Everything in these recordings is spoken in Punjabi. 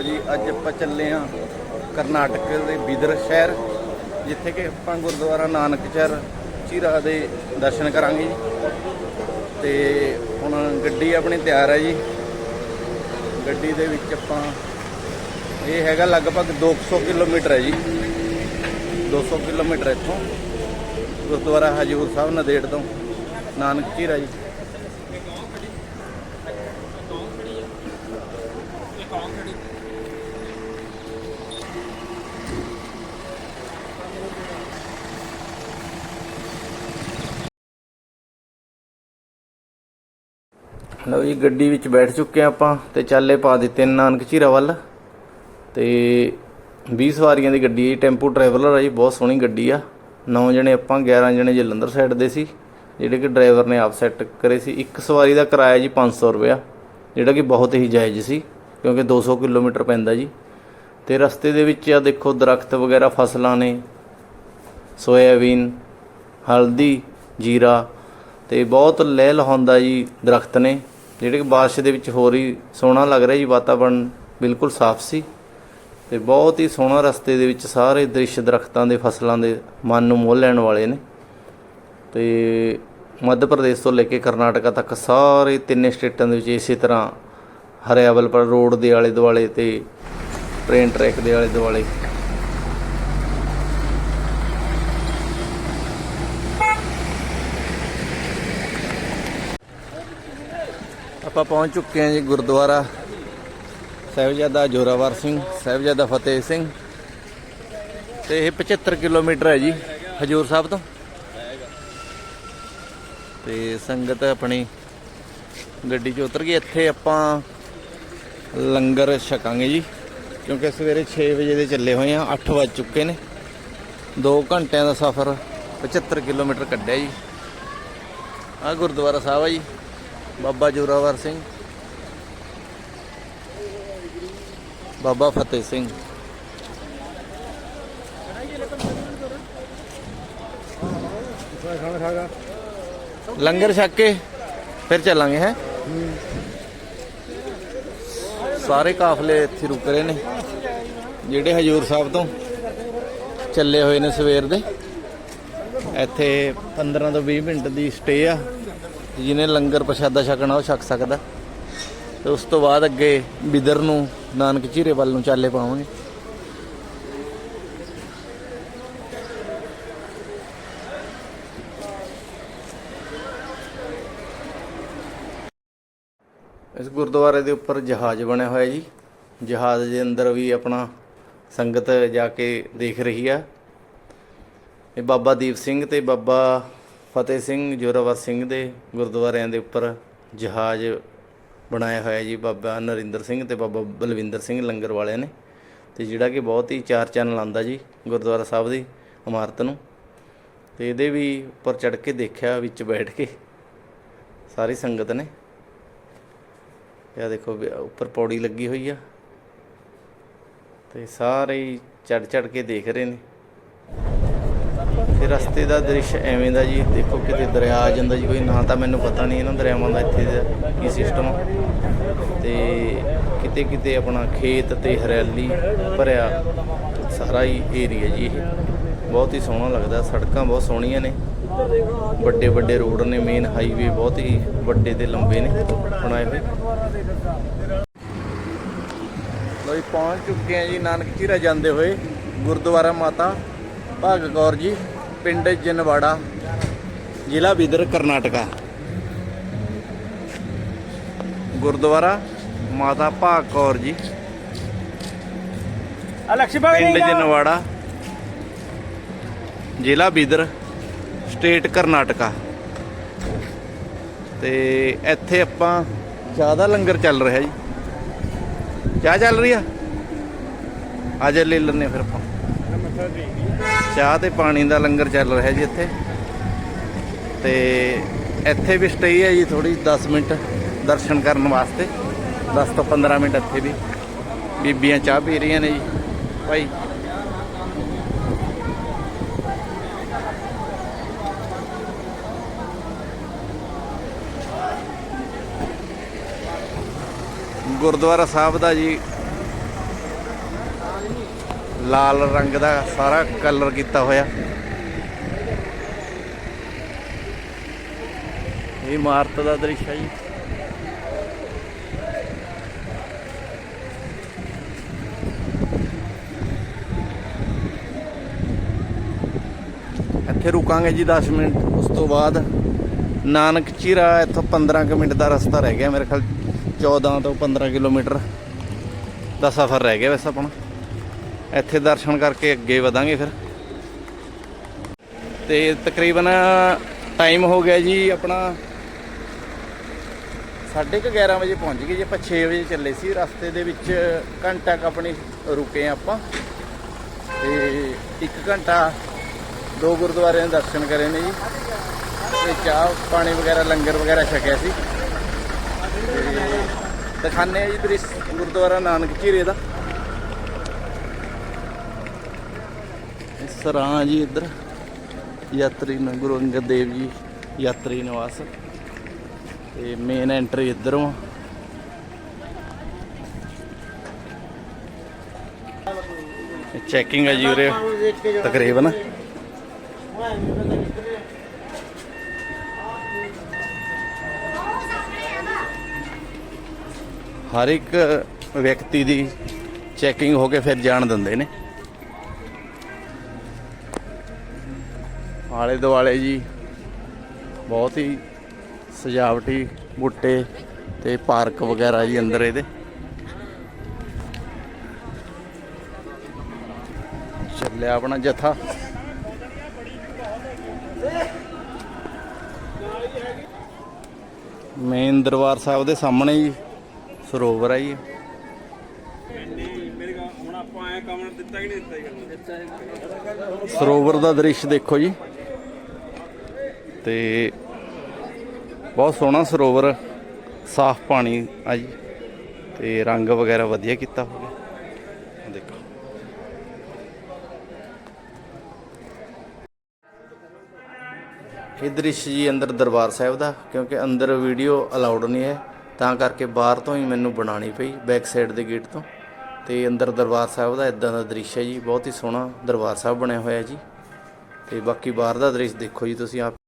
ਲਓ ਜੀ, ਅੱਜ ਆਪਾਂ ਚੱਲੇ ਹਾਂ ਕਰਨਾਟਕ ਦੇ ਬਿਦਰ ਸ਼ਹਿਰ, ਜਿੱਥੇ ਕਿ ਆਪਾਂ ਗੁਰਦੁਆਰਾ ਨਾਨਕਚਰ ਚੀਰਾ ਦੇ ਦਰਸ਼ਨ ਕਰਾਂਗੇ ਜੀ। ਤੇ ਹੁਣ ਗੱਡੀ ਆਪਣੀ ਤਿਆਰ ਹੈ ਜੀ। ਗੱਡੀ ਦੇ ਵਿੱਚ ਆਪਾਂ, ਇਹ ਹੈਗਾ ਲਗਭਗ 200 ਕਿਲੋਮੀਟਰ ਹੈ ਜੀ। 200 ਕਿਲੋਮੀਟਰ ਇੱਥੋਂ ਗੁਰਦੁਆਰਾ ਹਜੂਰ ਸਾਹਿਬ ਨਦੇੜ ਤੋਂ, ਨਾਨਕ ਚੀਰਾ ਜੀ। ਲਓ ਜੀ ਗੱਡੀ ਵਿੱਚ ਬੈਠ ਚੁੱਕੇ ਹਾਂ ਆਪਾਂ ਤੇ ਚੱਲੇ ਪਾ ਦਿੱਤੇ ਨਾਨਕ ਝੀਰਾ ਵੱਲ। ਤੇ 20 ਸਵਾਰੀਆਂ ਦੀ ਗੱਡੀ ਹੈ ਜੀ, ਟੈਂਪੂ ਟਰੈਵਲਰ ਹੈ ਜੀ ਬਹੁਤ ਸੋਹਣੀ ਗੱਡੀ ਆ। 9 ਜਣੇ ਆਪਾਂ 11 ਜਣੇ ਜਲੰਧਰ ਸਾਈਡ ਦੇ ਸੀ ਜਿਹੜੇ ਕਿ ਡਰਾਈਵਰ ਨੇ ਆਪ ਸੈੱਟ ਕਰੇ ਸੀ। ਇੱਕ ਸਵਾਰੀ ਦਾ ਕਿਰਾਇਆ ਜੀ 500 ਰੁਪਇਆ ਜਿਹੜਾ ਕਿ ਬਹੁਤ ਹੀ ਜਾਇਜ਼ ਸੀ ਕਿਉਂਕਿ 200 ਕਿਲੋਮੀਟਰ ਪੈਂਦਾ ਜੀ। ਤੇ ਰਸਤੇ ਦੇ ਵਿੱਚ ਆ ਦੇਖੋ ਦਰਖਤ ਵਗੈਰਾ ਫਸਲਾਂ ਨੇ ਸੋਇਆਬੀਨ ਹਲਦੀ ਜੀਰਾ ਤੇ ਬਹੁਤ ਲਹਿ ਲਹਾਉਂਦਾ ਜੀ ਦਰਖਤ ਨੇ। ਜਿਹੜੇ ਕਿ ਬਾਰਿਸ਼ ਦੇ ਵਿੱਚ ਹੋਰ ਹੀ ਸੋਹਣਾ ਲੱਗ ਰਿਹਾ ਜੀ ਵਾਤਾਵਰਣ ਬਿਲਕੁਲ ਸਾਫ਼ ਸੀ ਤੇ ਬਹੁਤ ਹੀ ਸੋਹਣਾ ਰਸਤੇ ਦੇ ਵਿੱਚ ਸਾਰੇ ਦ੍ਰਿਸ਼ ਦਰਖਤਾਂ ਦੇ ਫਸਲਾਂ ਦੇ ਮਨ ਨੂੰ ਮੋਹ ਲੈਣ ਵਾਲੇ ਨੇ। ਤੇ ਮੱਧ ਪ੍ਰਦੇਸ਼ ਤੋਂ ਲੈ ਕੇ ਕਰਨਾਟਕਾ ਤੱਕ ਸਾਰੇ ਤਿੰਨੇ ਸਟੇਟਾਂ ਦੇ ਵਿੱਚ ਇਸੇ ਤਰ੍ਹਾਂ ਹਰਿਆਵਲ ਪਰ ਰੋਡ ਦੇ ਆਲੇ ਦੁਆਲੇ ਤੇ ਟ੍ਰੇਨ ਟਰੈਕ ਦੇ ਆਲੇ ਦੁਆਲੇ ਆਪਾਂ ਪਹੁੰਚ ਚੁੱਕੇ ਹਾਂ ਜੀ ਗੁਰਦੁਆਰਾ ਸਾਹਿਬਜ਼ਾਦਾ ਜੋਰਾਵਰ ਸਿੰਘ, ਸਾਹਿਬਜ਼ਾਦਾ ਫਤਿਹ ਸਿੰਘ। ਤੇ ਇਹ 75 ਕਿਲੋਮੀਟਰ ਹੈ ਜੀ, ਹਜੂਰ ਸਾਹਿਬ ਤੋਂ। ਤੇ ਸੰਗਤ ਆਪਣੀ ਗੱਡੀ 'ਚ ਉਤਰ ਗਈ। ਇੱਥੇ ਆਪਾਂ ਲੰਗਰ ਛਕਾਂਗੇ ਜੀ, ਕਿਉਂਕਿ ਸਵੇਰੇ 6 ਵਜੇ ਦੇ ਚੱਲੇ ਹੋਏ ਆ 8 ਵੱਜ ਚੁੱਕੇ ਨੇ। 2 ਘੰਟਿਆਂ ਦਾ ਸਫ਼ਰ 75 ਕਿਲੋਮੀਟਰ ਕੱਢਿਆ ਜੀ। ਆ ਗੁਰਦੁਆਰਾ ਸਾਹਿਬ ਆ ਜੀ। ਬਾਬਾ ਜੋਰਾਵਰ ਸਿੰਘ। ਬਾਬਾ ਫਤਿਹ ਸਿੰਘ। ਲੰਗਰ ਛੱਕ ਕੇ ਫਿਰ ਚੱਲਾਂਗੇ, ਹੈ? ਸਾਰੇ ਕਾਫਲੇ ਇੱਥੇ ਰੁਕ ਰਹੇ ਨੇ, ਜਿਹੜੇ ਹਜੂਰ ਸਾਹਿਬ ਤੋਂ ਚੱਲੇ ਹੋਏ ਨੇ ਸਵੇਰ ਦੇ। ਇੱਥੇ 15 ਤੋਂ 20 ਮਿੰਟ ਦੀ ਸਟੇ ਆ। ਜਿਹਨੇ ਲੰਗਰ ਪ੍ਰਸ਼ਾਦਾ ਛਕਣਾ ਉਹ ਛਕ ਸਕਦਾ। ਤੇ ਉਸ ਤੋਂ ਬਾਅਦ ਅੱਗੇ ਬਿਦਰ ਨੂੰ, ਨਾਨਕ ਝੀਰੇ ਵੱਲ ਨੂੰ ਚਾਲੇ ਪਾਵਾਂਗੇ। ਇਸ ਗੁਰਦੁਆਰੇ ਦੇ ਉੱਪਰ ਜਹਾਜ਼ ਬਣਿਆ ਹੋਇਆ ਜੀ। ਜਹਾਜ਼ ਦੇ ਅੰਦਰ ਵੀ ਆਪਣਾ ਸੰਗਤ ਜਾ ਕੇ ਦੇਖ ਰਹੀ ਆ। ਇਹ ਬਾਬਾ ਦੀਪ ਸਿੰਘ ਤੇ ਬਾਬਾ ਫਤਿਹ ਸਿੰਘ ਜੋਰਾਵਰ ਸਿੰਘ ਦੇ ਗੁਰਦੁਆਰਿਆਂ ਦੇ ਉੱਪਰ ਜਹਾਜ਼ ਬਣਾਇਆ ਹੋਇਆ ਜੀ, ਬਾਬਾ ਨਰਿੰਦਰ ਸਿੰਘ ਤੇ ਬਾਬਾ ਬਲਵਿੰਦਰ ਸਿੰਘ ਲੰਗਰ ਵਾਲਿਆਂ ਨੇ। ਤੇ ਜਿਹੜਾ ਕਿ ਬਹੁਤ ਹੀ ਚਾਰ ਚੰਨ ਲਾਉਂਦਾ ਜੀ ਗੁਰਦੁਆਰਾ ਸਾਹਿਬ ਦੀ ਇਮਾਰਤ ਨੂੰ। ਤੇ ਇਹਦੇ ਵੀ ਉੱਪਰ ਚੜ ਕੇ ਦੇਖਿਆ, ਵਿੱਚ ਬੈਠ ਕੇ। ਸਾਰੀ ਸੰਗਤ ਨੇ। ਇਹ ਦੇਖੋ ਉੱਪਰ ਪੌੜੀ ਲੱਗੀ ਹੋਈ ਆ। ਤੇ ਸਾਰੇ ਹੀ ਚੜ ਚੜ ਕੇ ਦੇਖ ਰਹੇ ਨੇ। ਤੇ ਰਸਤੇ ਦਾ ਦ੍ਰਿਸ਼ ਐਵੇਂ ਦਾ ਜੀ, ਦੇਖੋ ਕਿਤੇ ਦਰਿਆ ਆ ਜਾਂਦਾ ਜੀ, ਕੋਈ ਨਾ ਤਾਂ ਮੈਨੂੰ ਪਤਾ ਨਹੀਂ, ਇਹਨਾਂ ਦਰਿਆਵਾਂ ਦਾ ਇੱਥੇ ਦਾ ਕੀ ਸਿਸਟਮ ਆ। ਤੇ ਕਿਤੇ ਕਿਤੇ ਆਪਣਾ ਖੇਤ ਤੇ ਹਰਿਆਲੀ ਭਰਿਆ ਸਾਰਾ ਹੀ ਏਰੀਆ ਜੀ ਇਹ। ਬਹੁਤ ਹੀ ਸੋਹਣਾ ਲੱਗਦਾ, ਸੜਕਾਂ ਬਹੁਤ ਸੋਹਣੀਆਂ ਨੇ। ਵੱਡੇ ਵੱਡੇ ਰੋਡ ਨੇ ਮੇਨ ਹਾਈਵੇ ਬਹੁਤ ਹੀ ਵੱਡੇ ਤੇ ਲੰਬੇ ਨੇ ਬਣਾਏ ਹੋਏ। ਲੋ ਪਹੁੰਚ ਚੁੱਕੇ ਆ ਜੀ, ਨਾਨਕ ਚੀਰਾ ਜਾਂਦੇ ਹੋਏ, ਗੁਰਦੁਆਰਾ ਮਾਤਾ ਭਾਗ ਕੌਰ ਜੀ। ਪਿੰਡ ਜਨਵਾੜਾ ਜ਼ਿਲ੍ਹਾ ਬਿਦਰ ਕਰਨਾਟਕਾ। ਗੁਰਦੁਆਰਾ ਮਾਤਾ ਭਾਗ ਕੌਰ ਜੀ। ਪਿੰਡ ਜਨਵਾੜਾ ਜ਼ਿਲ੍ਹਾ ਬਿਦਰ ਸਟੇਟ ਕਰਨਾਟਕਾ। ਤੇ ਇੱਥੇ ਆਪਾਂ ਚਾਹ ਦਾ ਲੰਗਰ ਚੱਲ ਰਿਹਾ ਜੀ। ਚਾਹ ਚੱਲ ਰਹੀ ਆ? ਅੱਜ ਲੈ ਲੈਣੇ ਫਿਰ ਆਪਾਂ। ਚਾਹ ਤੇ ਪਾਣੀ ਦਾ ਲੰਗਰ ਚੱਲ ਰਿਹਾ ਜੀ ਇੱਥੇ। ਤੇ ਇੱਥੇ ਵੀ ਸਟੇ ਹੈ ਜੀ ਥੋੜੀ 10 ਮਿੰਟ ਦਰਸ਼ਨ ਕਰਨ ਵਾਸਤੇ। 10 ਤੋਂ 15 ਮਿੰਟ ਇੱਥੇ ਵੀ ਬੀਬੀਆਂ ਚਾਹ ਪੀ ਰਹੀਆਂ ਨੇ ਜੀ। ਭਾਈ। ਗੁਰਦੁਆਰਾ ਸਾਹਿਬ ਦਾ ਜੀ ਲਾਲ ਰੰਗ ਦਾ ਸਾਰਾ ਕਲਰ ਕੀਤਾ ਹੋਇਆ। ਇਹ ਇਮਾਰਤ ਦਾ ਦ੍ਰਿਸ਼ ਹੈ ਜੀ। ਇੱਥੇ ਰੁਕਾਂਗੇ ਜੀ 10 ਮਿੰਟ, ਉਸ ਤੋਂ ਬਾਅਦ ਨਾਨਕ ਚੀਰਾ ਇੱਥੋਂ 15 ਕੁ ਮਿੰਟ ਦਾ ਰਸਤਾ ਰਹਿ ਗਿਆ ਮੇਰੇ ਖਿਆਲ 14 ਤੋਂ 15 ਕਿਲੋਮੀਟਰ ਦਾ ਸਫ਼ਰ ਰਹਿ ਗਿਆ ਵੈਸੇ ਆਪਣਾ। ਇੱਥੇ ਦਰਸ਼ਨ ਕਰਕੇ ਅੱਗੇ ਵਧਾਂਗੇ ਫਿਰ। ਤੇ ਤਕਰੀਬਨ ਟਾਈਮ ਹੋ ਗਿਆ ਜੀ ਆਪਣਾ 11:30 ਵਜੇ ਪਹੁੰਚ ਗਏ ਜੀ। ਆਪਾਂ 6 ਵਜੇ ਚੱਲੇ ਸੀ। ਰਸਤੇ ਦੇ ਵਿੱਚ ਘੰਟਾ ਕੁ ਆਪਣੀ ਰੁਕੇ ਆਪਾਂ। ਤੇ 1 ਘੰਟਾ ਦੋ ਗੁਰਦੁਆਰਿਆਂ ਦੇ ਦਰਸ਼ਨ ਕਰੇ ਨੇ ਜੀ। ਤੇ ਚਾਹ, ਪਾਣੀ ਵਗੈਰਾ, ਲੰਗਰ ਵਗੈਰਾ ਛਕਿਆ ਸੀ। ਤੇ ਦਿਖਾਣੇ ਆ ਜੀ ਦ੍ਰਿਸ਼ ਗੁਰਦੁਆਰਾ ਨਾਨਕ ਝੀਰੇ ਦਾ। ਸਰਾਂ ਜੀ, ਇੱਧਰ ਯਾਤਰੀ ਨੂੰ, ਗੁਰੂ ਅੰਗਦ ਦੇਵ ਜੀ ਯਾਤਰੀ ਨਿਵਾਸ। ਤੇ ਮੇਨ ਐਂਟਰੀ ਇੱਧਰੋਂ। ਚੈਕਿੰਗ ਹੈ ਜੀ ਉਰੇ, ਤਕਰੀਬਨ। ਹਰ ਇੱਕ ਵਿਅਕਤੀ ਦੀ ਚੈਕਿੰਗ ਹੋ ਕੇ ਫਿਰ ਜਾਣ ਦਿੰਦੇ ਨੇ। ਆਲੇ ਦੁਆਲੇ ਜੀ। ਬਹੁਤ ਹੀ ਸਜਾਵਟੀ ਬੂਟੇ ਤੇ ਪਾਰਕ ਵਗੈਰਾ ਜੀ ਅੰਦਰ ਇਹਦੇ। ਚੱਲਿਆ ਆਪਣਾ ਜਥਾ। ਮੇਨ ਦਰਬਾਰ ਸਾਹਿਬ ਦੇ ਸਾਹਮਣੇ ਜੀ, ਸਰੋਵਰ ਆ ਜੀ। ਸਰੋਵਰ ਦਾ ਦ੍ਰਿਸ਼ ਦੇਖੋ ਜੀ। ਤੇ ਬਹੁਤ ਸੋਹਣਾ ਸਰੋਵਰ, ਸਾਫ਼ ਪਾਣੀ ਆ ਜੀ, ਤੇ ਰੰਗ ਵਗੈਰਾ ਵਧੀਆ ਕੀਤਾ ਹੋਇਆ। ਆਹ ਦੇਖੋ। ਇਹ ਦ੍ਰਿਸ਼ ਜੀ ਅੰਦਰ ਦਰਬਾਰ ਸਾਹਿਬ ਦਾ, ਕਿਉਂਕਿ ਅੰਦਰ ਵੀਡੀਓ ਅਲਾਉਡ ਨਹੀਂ ਹੈ, ਤਾਂ ਕਰਕੇ ਬਾਹਰ ਤੋਂ ਹੀ ਮੈਨੂੰ ਬਣਾਉਣੀ ਪਈ ਬੈਕ ਸਾਈਡ ਦੇ ਗੇਟ ਤੋਂ। ਤੇ ਅੰਦਰ ਦਰਬਾਰ ਸਾਹਿਬ ਦਾ ਇਦਾਂ ਦਾ ਦ੍ਰਿਸ਼ ਹੈ ਜੀ, ਬਹੁਤ ਹੀ ਸੋਹਣਾ ਦਰਬਾਰ ਸਾਹਿਬ ਬਣਿਆ ਹੋਇਆ ਜੀ। ਤੇ ਬਾਕੀ ਬਾਹਰ ਦਾ ਦ੍ਰਿਸ਼ ਦੇਖੋ ਜੀ ਤੁਸੀਂ ਆਪ।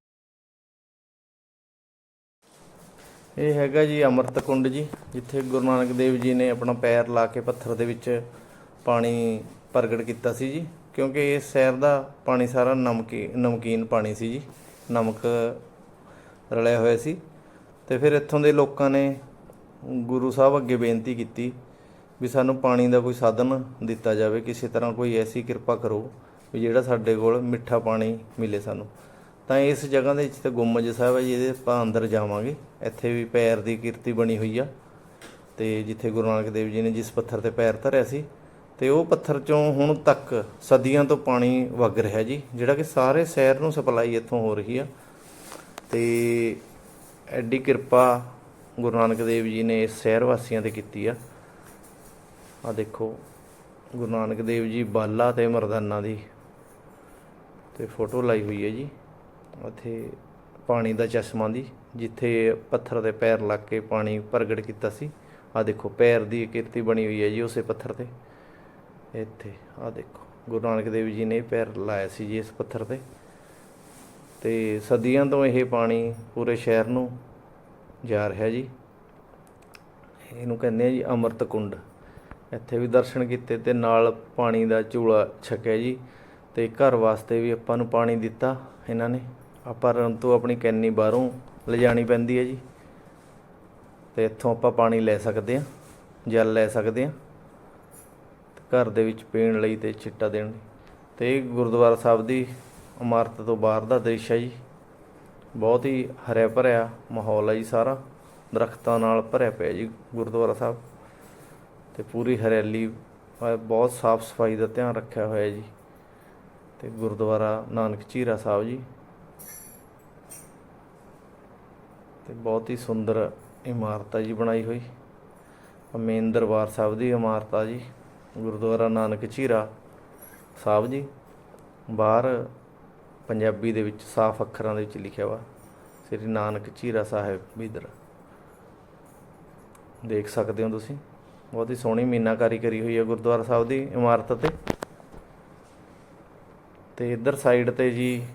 ਇਹ ਹੈਗਾ ਜੀ ਅੰਮ੍ਰਿਤ ਕੁੰਡ ਜੀ, ਜਿੱਥੇ ਗੁਰੂ ਨਾਨਕ ਦੇਵ ਜੀ ਨੇ ਆਪਣਾ ਪੈਰ ਲਾ ਕੇ ਪੱਥਰ ਦੇ ਵਿੱਚ ਪਾਣੀ ਪ੍ਰਗਟ ਕੀਤਾ ਸੀ ਜੀ, ਕਿਉਂਕਿ ਇਸ ਸ਼ਹਿਰ ਦਾ ਪਾਣੀ ਸਾਰਾ ਨਮਕੀ, ਨਮਕੀਨ ਪਾਣੀ ਸੀ ਜੀ, ਨਮਕ ਰਲਿਆ ਹੋਇਆ ਸੀ। ਤੇ ਫਿਰ ਇੱਥੋਂ ਦੇ ਲੋਕਾਂ ਨੇ ਗੁਰੂ ਸਾਹਿਬ ਅੱਗੇ ਬੇਨਤੀ ਕੀਤੀ ਵੀ ਸਾਨੂੰ ਪਾਣੀ ਦਾ ਕੋਈ ਸਾਧਨ ਦਿੱਤਾ ਜਾਵੇ, ਕਿਸੇ ਤਰ੍ਹਾਂ ਕੋਈ ਐਸੀ ਕਿਰਪਾ ਕਰੋ ਵੀ ਜਿਹੜਾ ਸਾਡੇ ਕੋਲ ਮਿੱਠਾ ਪਾਣੀ ਮਿਲੇ ਸਾਨੂੰ। ਤਾਂ ਇਸ ਜਗ੍ਹਾ ਦੇ ਵਿੱਚ ਤੇ ਗੁੰਮਜ ਸਾਹਿਬ ਹੈ ਜੀ, ਇਹਦੇ ਆਪਾਂ ਅੰਦਰ ਜਾਵਾਂਗੇ। ਇੱਥੇ ਵੀ ਪੈਰ ਦੀ ਕਿਰਤੀ ਬਣੀ ਹੋਈ ਆ। ਤੇ ਜਿੱਥੇ ਗੁਰੂ ਨਾਨਕ ਦੇਵ ਜੀ ਨੇ ਜਿਸ ਪੱਥਰ ਤੇ ਪੈਰ ਧਰਿਆ ਸੀ, ਤੇ ਉਹ ਪੱਥਰ ਚੋਂ ਹੁਣ ਤੱਕ ਸਦੀਆਂ ਤੋਂ ਪਾਣੀ ਵਗ ਰਿਹਾ ਜੀ, ਜਿਹੜਾ ਕਿ ਸਾਰੇ ਸ਼ਹਿਰ ਨੂੰ ਸਪਲਾਈ ਇੱਥੋਂ ਹੋ ਰਹੀ ਆ। ਤੇ ਐਡੀ ਕਿਰਪਾ ਗੁਰੂ ਨਾਨਕ ਦੇਵ ਜੀ ਨੇ ਇਸ ਸ਼ਹਿਰ ਵਾਸੀਆਂ ਤੇ ਕੀਤੀ ਆ। ਆ ਦੇਖੋ, ਗੁਰੂ ਨਾਨਕ ਦੇਵ ਜੀ ਬਾਲਾ ਤੇ ਮਰਦਾਨਾ ਦੀ ਤੇ ਫੋਟੋ ਲਾਈ ਹੋਈ ਹੈ ਜੀ। ਉੱਥੇ ਪਾਣੀ ਦਾ ਚਸ਼ਮਾ ਦੀ ਜਿੱਥੇ ਪੱਥਰ ਦੇ ਪੈਰ ਲੱਗ ਕੇ ਪਾਣੀ ਪ੍ਰਗਟ ਕੀਤਾ ਸੀ। ਆ ਦੇਖੋ, ਪੈਰ ਦੀ ਕਿਰਤੀ ਬਣੀ ਹੋਈ ਹੈ ਜੀ ਉਸੇ ਪੱਥਰ ਤੇ। ਇੱਥੇ ਆ ਦੇਖੋ, ਗੁਰੂ ਨਾਨਕ ਦੇਵ ਜੀ ਨੇ ਪੈਰ ਲਾਇਆ ਸੀ ਜੀ ਇਸ ਪੱਥਰ ਤੇ। ਤੇ ਸਦੀਆਂ ਤੋਂ ਇਹ ਪਾਣੀ ਪੂਰੇ ਸ਼ਹਿਰ ਨੂੰ ਜਾ ਰਿਹਾ ਜੀ। ਇਹਨੂੰ ਕਹਿੰਦੇ ਆ ਜੀ ਅੰਮ੍ਰਿਤ ਕੁੰਡ। ਇੱਥੇ ਵੀ ਦਰਸ਼ਨ ਕੀਤੇ ਤੇ ਨਾਲ ਪਾਣੀ ਦਾ ਝੂਲਾ ਛਕਿਆ ਜੀ। ਤੇ ਘਰ ਵਾਸਤੇ ਵੀ ਆਪਾਂ ਨੂੰ ਪਾਣੀ ਦਿੱਤਾ ਇਹਨਾਂ ਨੇ। ਆਪਾਂ ਤੋਂ ਆਪਣੀ ਕੈਨੀ ਬਾਹਰੋਂ ਲਿਜਾਣੀ ਪੈਂਦੀ ਹੈ ਜੀ। ਤੇ ਇੱਥੋਂ ਆਪਾਂ ਪਾਣੀ ਲੈ ਸਕਦੇ ਹਾਂ, ਜਲ ਲੈ ਸਕਦੇ ਹਾਂ। ਘਰ ਦੇ ਵਿੱਚ ਪੀਣ ਲਈ ਤੇ ਛਿੱਟਾ ਦੇਣ ਲਈ। ਤੇ ਇਹ ਗੁਰਦੁਆਰਾ ਸਾਹਿਬ ਦੀ ਇਮਾਰਤ ਤੋਂ ਬਾਹਰ ਦਾ ਦ੍ਰਿਸ਼ ਹੈ ਜੀ। ਬਹੁਤ ਹੀ ਹਰਿਆ ਭਰਿਆ ਮਾਹੌਲ ਹੈ ਜੀ ਸਾਰਾ। ਦਰਖਤਾਂ ਨਾਲ ਭਰਿਆ ਪਿਆ ਜੀ ਗੁਰਦੁਆਰਾ ਸਾਹਿਬ। ਤੇ ਪੂਰੀ ਹਰਿਆਲੀ ਬਹੁਤ ਸਾਫ਼ ਸਫ਼ਾਈ ਦਾ ਧਿਆਨ ਰੱਖਿਆ ਹੋਇਆ ਜੀ। ਤੇ ਗੁਰਦੁਆਰਾ ਨਾਨਕ ਝੀਰਾ ਸਾਹਿਬ ਜੀ। ਤੇ ਬਹੁਤ ਹੀ ਸੁੰਦਰ ਇਮਾਰਤ ਆ ਜੀ ਬਣਾਈ ਹੋਈ। ਮੇਨ ਦਰਬਾਰ ਸਾਹਿਬ ਦੀ ਇਮਾਰਤ ਆ ਜੀ, ਗੁਰਦੁਆਰਾ ਨਾਨਕ ਝੀਰਾ ਸਾਹਿਬ ਜੀ, ਬਾਹਰ ਪੰਜਾਬੀ ਦੇ ਵਿੱਚ ਸਾਫ਼ ਅੱਖਰਾਂ ਦੇ ਵਿੱਚ ਲਿਖਿਆ ਵਾ, ਸ੍ਰੀ ਨਾਨਕ ਝੀਰਾ ਸਾਹਿਬ ਬਿਦਰ। ਦੇਖ ਸਕਦੇ ਹੋ ਤੁਸੀਂ, ਬਹੁਤ ਹੀ ਸੋਹਣੀ ਮੀਨਾਕਾਰੀ ਕਰੀ ਹੋਈ ਹੈ ਗੁਰਦੁਆਰਾ ਸਾਹਿਬ ਦੀ ਇਮਾਰਤ ਤੇ। ਤੇ ਇੱਧਰ ਸਾਈਡ ਤੇ ਜੀ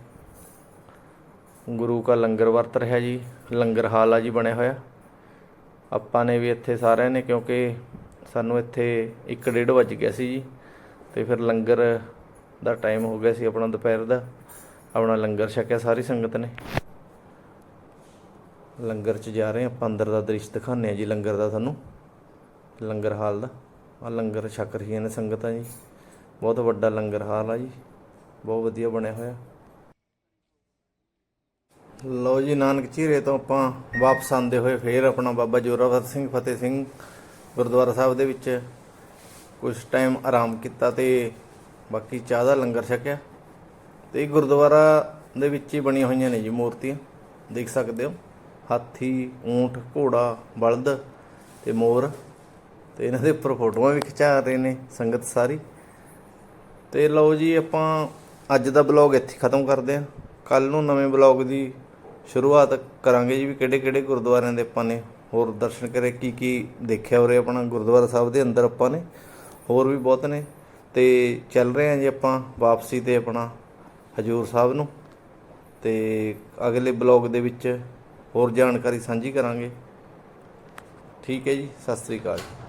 ਗੁਰੂ ਕਾ ਲੰਗਰ ਵਰਤ ਰਿਹਾ ਜੀ, ਲੰਗਰ ਹਾਲ ਆ ਜੀ ਬਣਿਆ ਹੋਇਆ। ਆਪਾਂ ਨੇ ਵੀ ਇੱਥੇ ਸਾਰਿਆਂ ਨੇ, ਕਿਉਂਕਿ ਸਾਨੂੰ ਇੱਥੇ 1:30 ਵੱਜ ਗਿਆ ਸੀ ਜੀ, ਤੇ ਫਿਰ ਲੰਗਰ ਦਾ ਟਾਈਮ ਹੋ ਗਿਆ ਸੀ ਆਪਣਾ ਦੁਪਹਿਰ ਦਾ। ਆਪਣਾ ਲੰਗਰ ਛਕਿਆ ਸਾਰੀ ਸੰਗਤ ਨੇ। ਲੰਗਰ 'ਚ ਜਾ ਰਹੇ ਹਾਂ ਆਪਾਂ, ਅੰਦਰ ਦਾ ਦ੍ਰਿਸ਼ ਦਿਖਾਉਂਦੇ ਆ ਜੀ ਲੰਗਰ ਦਾ ਤੁਹਾਨੂੰ ਲੰਗਰ ਹਾਲ ਦਾ ਆ ਲੰਗਰ ਛਕ ਰਹੀਆਂ ਨੇ ਸੰਗਤਾਂ ਜੀ। ਬਹੁਤ ਵੱਡਾ ਲੰਗਰ ਹਾਲ ਆ ਜੀ, ਬਹੁਤ ਵਧੀਆ ਬਣਿਆ ਹੋਇਆ। ਲਓ ਜੀ, ਨਾਨਕ ਚੀਰੇ ਤੋਂ ਆਪਾਂ ਵਾਪਸ ਆਂਦੇ ਹੋਏ ਫੇਰ ਆਪਣਾ ਬਾਬਾ ਜੋਰਾਵਰ ਸਿੰਘ, ਫਤਿਹ ਸਿੰਘ ਗੁਰਦੁਆਰਾ ਸਾਹਿਬ ਦੇ ਵਿੱਚ ਕੁਝ ਟਾਈਮ ਆਰਾਮ ਕੀਤਾ ਤੇ ਬਾਕੀ ਚਾਹ ਦਾ ਲੰਗਰ ਛਕਿਆ। ਤੇ ਗੁਰਦੁਆਰਾ ਦੇ ਵਿੱਚ ਹੀ ਬਣੀਆਂ ਹੋਈਆਂ ਨੇ ਜੀ ਮੂਰਤੀਆਂ, ਦੇਖ ਸਕਦੇ ਹੋ। ਹਾਥੀ, ਊਂਠ, ਘੋੜਾ, ਬਲਦ ਤੇ ਮੋਰ ਤੇ ਇਹਨਾਂ ਦੇ ਉੱਪਰ ਫੋਟੋਆਂ ਵੀ ਖਿਚਾ ਰਹੇ ਨੇ ਸੰਗਤ ਸਾਰੀ। ਤੇ ਲਓ ਜੀ, ਆਪਾਂ ਅੱਜ ਦਾ ਬਲੌਗ ਇੱਥੇ ਖਤਮ ਕਰਦੇ ਹਾਂ। ਕੱਲ ਨੂੰ ਨਵੇਂ ਬਲੌਗ ਦੀ ਸ਼ੁਰੂਆਤ ਕਰਾਂਗੇ ਜੀ ਵੀ ਕਿਹੜੇ ਕਿਹੜੇ ਗੁਰਦੁਆਰਿਆਂ ਦੇ ਆਪਾਂ ਨੇ। ਹੋਰ ਦਰਸ਼ਨ ਕਰੇ, ਕੀ ਕੀ ਦੇਖਿਆ ਉਰੇ ਆਪਣਾ ਗੁਰਦੁਆਰਾ ਸਾਹਿਬ ਦੇ ਅੰਦਰ ਆਪਾਂ ਨੇ। ਹੋਰ ਵੀ ਬਹੁਤ ਨੇ। ਤੇ ਚੱਲ ਰਹੇ ਹਾਂ ਜੀ ਆਪਾਂ ਵਾਪਸੀ ਤੇ ਆਪਣਾ ਹਜੂਰ ਸਾਹਿਬ ਨੂੰ। ਤੇ ਅਗਲੇ ਬਲੌਗ ਦੇ ਵਿੱਚ ਹੋਰ ਜਾਣਕਾਰੀ ਸਾਂਝੀ ਕਰਾਂਗੇ। ਠੀਕ ਹੈ ਜੀ, ਸਤਿ ਸ੍ਰੀ ਅਕਾਲ। ਜੀ